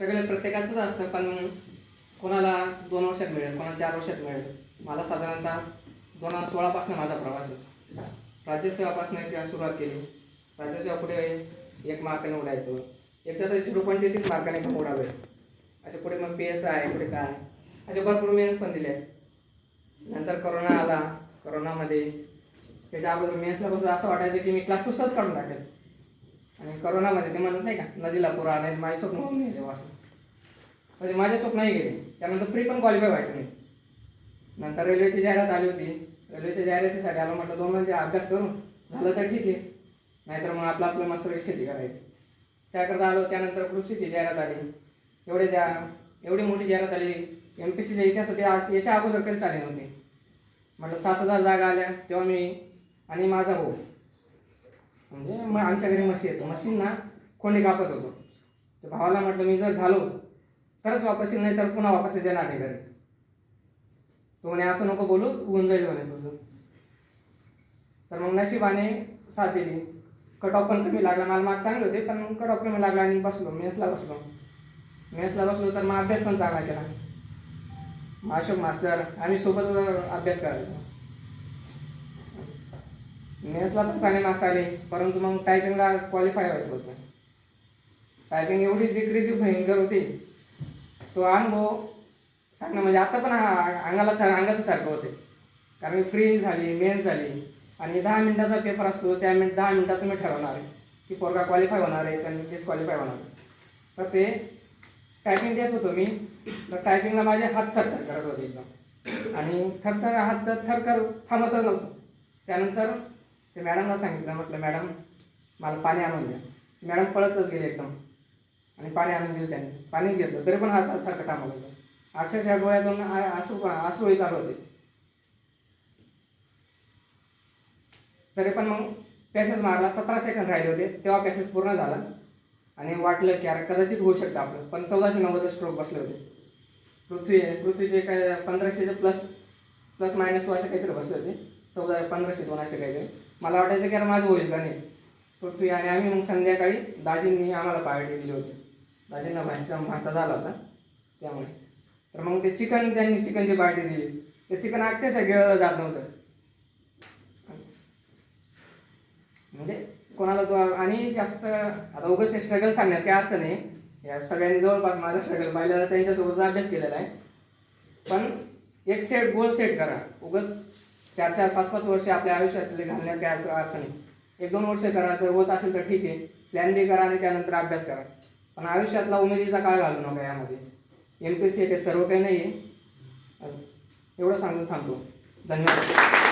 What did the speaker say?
Struggle प्रत्येकाचंच असतं पण कोणाला दोन वर्षात मिळेल कोणाला चार वर्षात मिळेल. मला साधारणतः दोन हजार सोळापासून माझा प्रवास आहे. राज्यसेवापासून किंवा सुरुवात केली. राज्यसेवा पुढे एक मार्काने उडायचं. एकदा तर झिरो पॉईंट तेहतीस मार्काने पण उडावे. असे पुढे मग पी एस आय पुढे काय? असे भरपूर मेन्स पण दिले. नंतर करोना आला. करोनामध्ये त्याच्या अगोदर मेन्सला बसून असं वाटायचं की मी क्लास टू सहज काढून टाकेल आणि करोनामध्ये ते म्हणत नाही का नदीला पूर आला माझे स्वप्न होऊन गेले असं. म्हणजे माझे स्वप्नही गेले. त्यानंतर फ्री पण क्वालिफाय व्हायचं मी नंतर रेल्वेची जाहिरात आली होती. रेल्वेच्या जाहिरातीसाठी आलं म्हटलं दोन म्हणजे अभ्यास करून झालं तर ठीक आहे. नाहीतर मग आपलं आपलं मस्त शेती करायची. त्याकरता आलो त्यानंतर कृषीची जाहिरात आली. एवढे ज्या एवढी मोठी जाहिरात आली. एम पी सीच्या इतिहासात ते आज याच्या अगोदर कधीच आले नव्हते. म्हटलं सात हजार जागा आल्या तेव्हा मी आणि माझा भाऊ म्हणजे मग आमच्या घरी म्हशी येतो. म्हशींना कोंडी कापत होतो. तर भावाला म्हटलं मी जर झालो तरच वापस येईल नाही तर पुन्हा वापस येणार नाही घरी. तो म्हणे असं नको बोलू होऊन जाईल म्हणे तुझं तर मग नशिबाने साथ दिली. कट ऑफ पण कमी लागला. मला मार्क चांगले होते पण कट ऑफ कमी लागला आणि बसलो मेसला बसलो. मेसला बसलो तर मग अभ्यास पण चांगला केला. मग अशोक मास्तर आम्ही सोबत अभ्यास करायचो. मेसला पण चांगले मार्क्स आले परंतु मग टायपिंगला क्वालिफाय व्हायचं होतं. टायपिंग एवढी जिकरीची भयंकर होती तो अनुभव सांगणं म्हणजे आता पण अंगाला थर अंगाचं थरकं होते. कारण फ्री झाली मेन झाली आणि दहा मिनिटाचा पेपर असतो त्या मिनिट दहा मिनिटात तुम्ही ठरवणार आहे की पोरगा क्वालिफाय होणार आहे का डिस्क्वालिफाय होणार आहे. तर ते टायपिंग देत होतो मी तर टायपिंगला माझे हात थरथर करत होते एकदम. आणि थरथर हात थर थर कर थांबतच नव्हतो. त्यानंतर ते मॅडमला सांगितलं म्हटलं मॅडम मला पाणी आणून द्या. मॅडम पळतच गेले एकदम. आणि पाणी आणून दिलं त्यांनी. पाणी घेतलं. तरी पण हात सारखं कामाला होतं अक्षरशः डोळ्यातून आसू आसूही चालू होते. तरी पण मग पॅसेज मारला. सतरा सेकंद राहिले होते. तेव्हा पॅसेज पूर्ण झाला. आणि वाटलं की अरे कदाचित होऊ शकतं आपलं. पण चौदाशे नव्वद स्ट्रोक बसले होते. पृथ्वी पृथ्वीचे काय पंधराशेचे प्लस प्लस मायनस टू असे काहीतरी बसले होते. चौदा पंधराशे दोन असे काहीतरी. मला वाटायचं की अरे माझं होईल का नाही. पृथ्वी आणि आम्ही मग संध्याकाळी दाजींनी आम्हाला पार्टी दिली होती. दाजींना भांचा माझा झाला होता त्यामुळे. तर मग ते चिकन त्यांनी चिकनची पार्टी दिली. ते चिकन अक्षरशः गिळलं जात नव्हतं. म्हणजे कोणाला तो आणि जास्त आता उगाच ते स्ट्रगल सांगण्यात काही अर्थ नाही. या सगळ्यांनी जवळपास माझा स्ट्रगल पाहिलेला त्यांच्यासोबत अभ्यास केलेला आहे. पण एक सेट गोल सेट करा. उगाच चार चार पाच पाच वर्ष आपल्या आयुष्यातले घालण्यात काय असं अर्थ नाही. एक दोन वर्ष करा जर होत असेल तर ठीक आहे. प्लॅन बी करा आणि त्यानंतर अभ्यास करा. पण आयुष्यातला उमेदीचा काळ घालू नका यामध्ये. एम पी सी हे सर्व काही नाही आहे एवढं सांगून थांबतो धन्यवाद.